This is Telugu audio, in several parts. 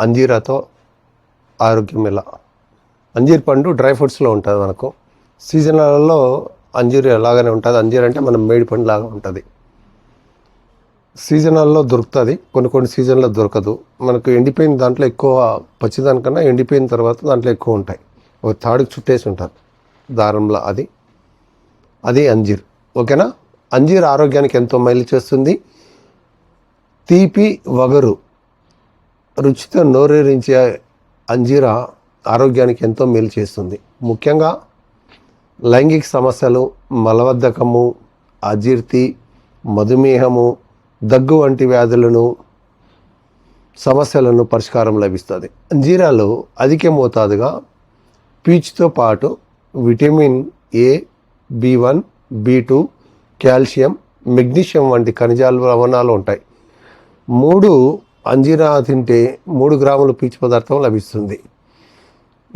అంజీరాతో ఆరోగ్యం ఎలా? అంజీర్ పండు డ్రై ఫ్రూట్స్లో ఉంటుంది మనకు. సీజనల్లో అంజీర్ లాగానే ఉంటుంది. అంజీర్ అంటే మనం మేడి పండు లాగా ఉంటుంది. సీజనల్లో దొరుకుతుంది. కొన్ని కొన్ని సీజన్లో దొరకదు. మనకు ఎండిపోయిన దాంట్లో ఎక్కువ పచ్చిదానికన్నా ఎండిపోయిన తర్వాత దాంట్లో ఎక్కువ ఉంటాయి. ఒక తాడుకు చుట్టేసి ఉంటారు. దారంలో అది. అది అంజీర్. ఓకేనా? అంజీర్ ఆరోగ్యానికి ఎంతో మైలు చేస్తుంది. తీపి వగరు. రుచితో నోరేరించే అంజీర ఆరోగ్యానికి ఎంతో మేలు చేస్తుంది. ముఖ్యంగా లైంగిక సమస్యలు మలబద్ధకము అజీర్తి మధుమేహము దగ్గు వంటి వ్యాధులను సమస్యలను పరిష్కారం లభిస్తుంది. అంజీరాలో అధిక మోతాదుగా పీచుతో పాటు vitamin A B one B two calcium magnesium వంటి ఖనిజాలు లవణాలు ఉంటాయి. మూడు అంజీరా తింటే మూడు గ్రాముల పీచు పదార్థం లభిస్తుంది.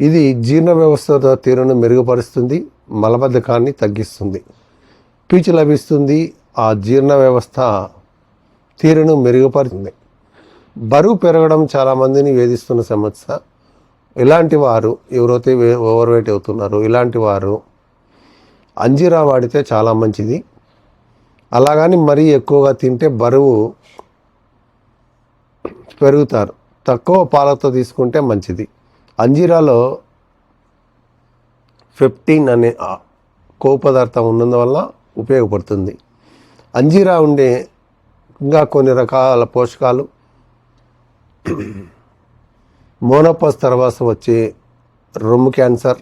ఇది జీర్ణ వ్యవస్థ తీరును మెరుగుపరుస్తుంది మలబద్ధకాన్ని తగ్గిస్తుంది. పీచు లభిస్తుంది ఆ జీర్ణ వ్యవస్థ తీరును మెరుగుపరుస్తుంది. బరువు పెరగడం చాలామందిని వేధిస్తున్న సమస్య. ఇలాంటి వారు ఎవరైతే ఓవర్ వెయిట్ అవుతున్నారో ఇలాంటి వారు అంజీరా వాడితే చాలా మంచిది. అలాగని మరీ ఎక్కువగా తింటే బరువు పెరుగుతారు. తక్కువ పాలతో తీసుకుంటే మంచిది. అంజీరాలో ఫిఫ్టీన్ అనే ఆ కొవ్వు పదార్థం ఉన్నందువల్ల ఉపయోగపడుతుంది. అంజీరా ఉండే ఇంకా కొన్ని రకాల పోషకాలు. మోనోపస్ తర్వాత వచ్చే రొమ్ము క్యాన్సర్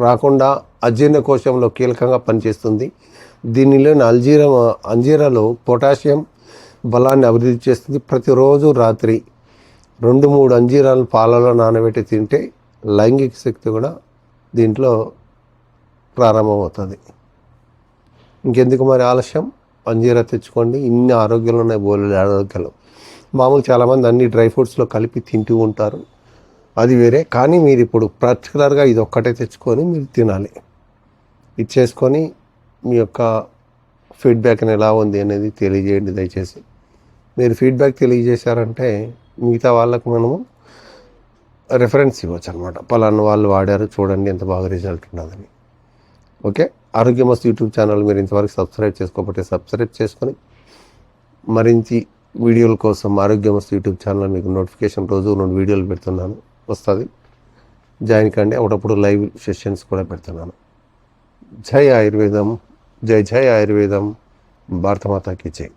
రాకుండా అజీర్ణ కోశంలో కీలకంగా పనిచేస్తుంది. దీనిలోని అల్జీరా అంజీరాలో పొటాషియం బలాన్ని అభివృద్ధి చేస్తుంది. ప్రతిరోజు రాత్రి రెండు మూడు అంజీరాలు పాలలో నానబెట్టి తింటే లైంగిక శక్తి కూడా దీంట్లో ప్రారంభమవుతుంది. ఇంకెందుకు మరి ఆలస్యం? అంజీరా తెచ్చుకోండి. ఇన్ని ఆరోగ్యాలు ఉన్నాయి బోలెడు ఆరోగ్యాలు. మామూలు చాలామంది అన్ని డ్రై ఫ్రూట్స్లో కలిపి తింటూ ఉంటారు. అది వేరే. కానీ మీరు ఇప్పుడు పర్టికులర్గా ఇది ఒక్కటే తెచ్చుకొని మీరు తినాలి. ఇది చేసుకొని మీ యొక్క ఫీడ్బ్యాక్ ఎలా ఉంది అనేది తెలియజేయండి దయచేసి. మీరు ఫీడ్బ్యాక్ తెలియజేశారంటే మిగతా వాళ్ళకు మనము రెఫరెన్స్ ఇవ్వచ్చు అనమాట పలానా వాళ్ళు వాడారు చూడండి ఎంత బాగా రిజల్ట్ ఉన్నదని. ఓకే? ఆరోగ్యమస్తు యూట్యూబ్ ఛానల్ మీరు ఇంతవరకు సబ్స్క్రైబ్ చేసుకోకపోతే సబ్స్క్రైబ్ చేసుకొని మరించి వీడియోల కోసం ఆరోగ్యమస్తు యూట్యూబ్ ఛానల్ మీకు నోటిఫికేషన్ రోజు రెండు వీడియోలు పెడుతున్నాను. వస్తుంది. జాయిన్ కండి. అప్పుడప్పుడు లైవ్ సెషన్స్ కూడా పెడుతున్నాను. జై ఆయుర్వేదం. జై జై ఆయుర్వేదం. భారతమాతాకి జై.